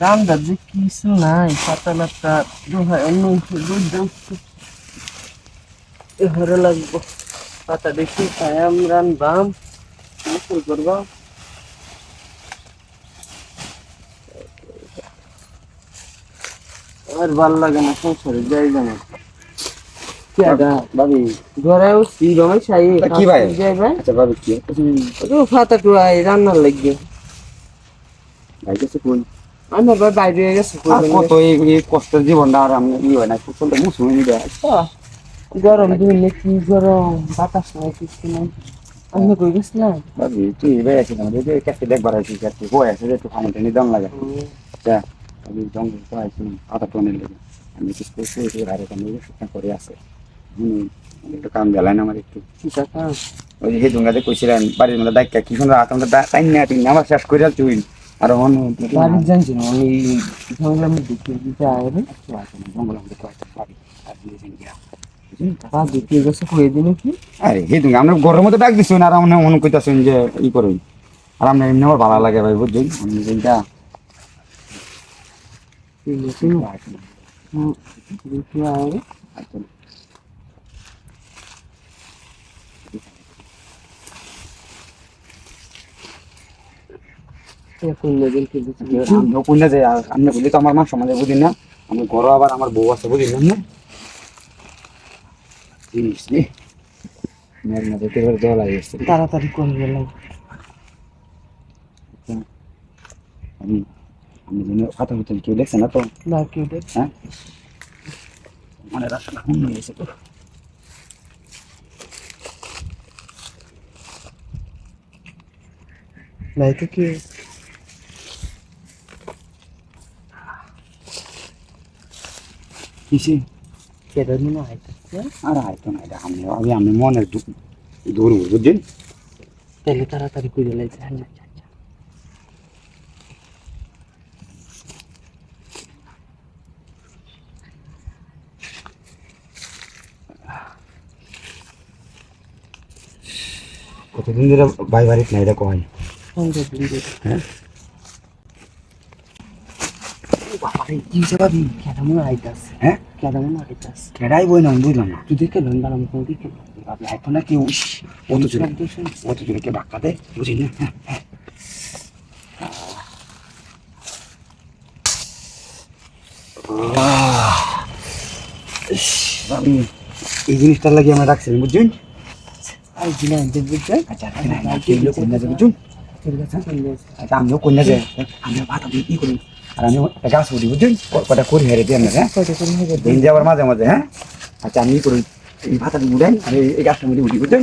রান্নার যে কিছু নাই পাতা লাতা দোহাই অন্য হরে লাগবো পাতা দেখি খায়াম রান বাম মুসুল করবা আর ভালো লাগে না সংসারে যাই জানো ঘরে রান্নার লাগবে। আমি না নি গরম দিনে কি গরম বাতাস নাই কিছু নাই আমি কই গেছিলাম ভাবি তুই এবার আছিস আমাদের যে কাছে দেখবার আছিস কাছে বই আছে যে একটু খামো টেনে লাগে আচ্ছা আমি জঙ্গল তো আইছি আটা টনের লেগে আমি কিছু করছি এই বাইরে কামে শুকনা করে আছে হুম একটু কাম গেলাই না আমার একটু ওই যে সেই ডুঙ্গাতে কইছিলেন বাড়ির মধ্যে দায়িত্ব কি সুন্দর আমাদের টাইম না টিন আমার শেষ করে তুই আর অন্য বাড়ি জানছি না আমি জঙ্গলের মধ্যে কি দিতে আইবে জঙ্গল আমাদের কয়েকটা বাড়ি আর গিয়া। গেছে কি? হে তুমি আমরা ঘরের মধ্যে ডাক দিছো না আর আমরা মনে করতেছেন যে ই করুন। আর আমরা এমনি আমার ভালো লাগে ভাই বুঝছেন? আমি যেটা কি দিতে হুম। কইনা আপনি বলি তো আমার সমাজে বুঝি না। আমি ঘর আবার আমার বউ আছে বুঝি না? জিনিস নে। মেয়ের মধ্যে কেবল জল আই আসছে। তাড়াতাড়ি করে গেলাম আমি আমি যেন কথা হতে কেউ দেখছে না তো? না কি দেখ হ্যাঁ? মানে রাস্তাটা হুম গেছে তো। নাই তো কি কিসে কেটে মনে আইতেছে আর হয়তো না এটা আমি আমি আমি মনের দূর বুঝছেন তাহলে তাড়াতাড়ি করে লাইছে হ্যাঁ কতদিন ধরে বাই বাড়িতে নাই এটা কয় সন্ধ্যা দিন দিন হ্যাঁ বাবারে কি যাবি কেটে মনে আইতাছে হ্যাঁ কেটে মনে আইতাছে কেডাই বই না বুঝলাম না তুই দেখে লোন বালাম কোন দিকে আপনি আইফোন না কেউ অত জোরে অত জোরে কে ধাক্কা দেয় বুঝি না আমি এই জিনিসটা লাগিয়ে আমরা রাখছি বুঝছেন? আমিও কন্যা যাই আমি ভাত আমি ই করি আর আমি একটা গাছ উঠি বুঝছেন? কটা করি হেরে দিয়ে হ্যাঁ? দিন যাওয়ার মাঝে মাঝে হ্যাঁ? আচ্ছা আমি করি এই ভাত উঠেন আর এই- এই গাছটা উঠি বুঝছেন?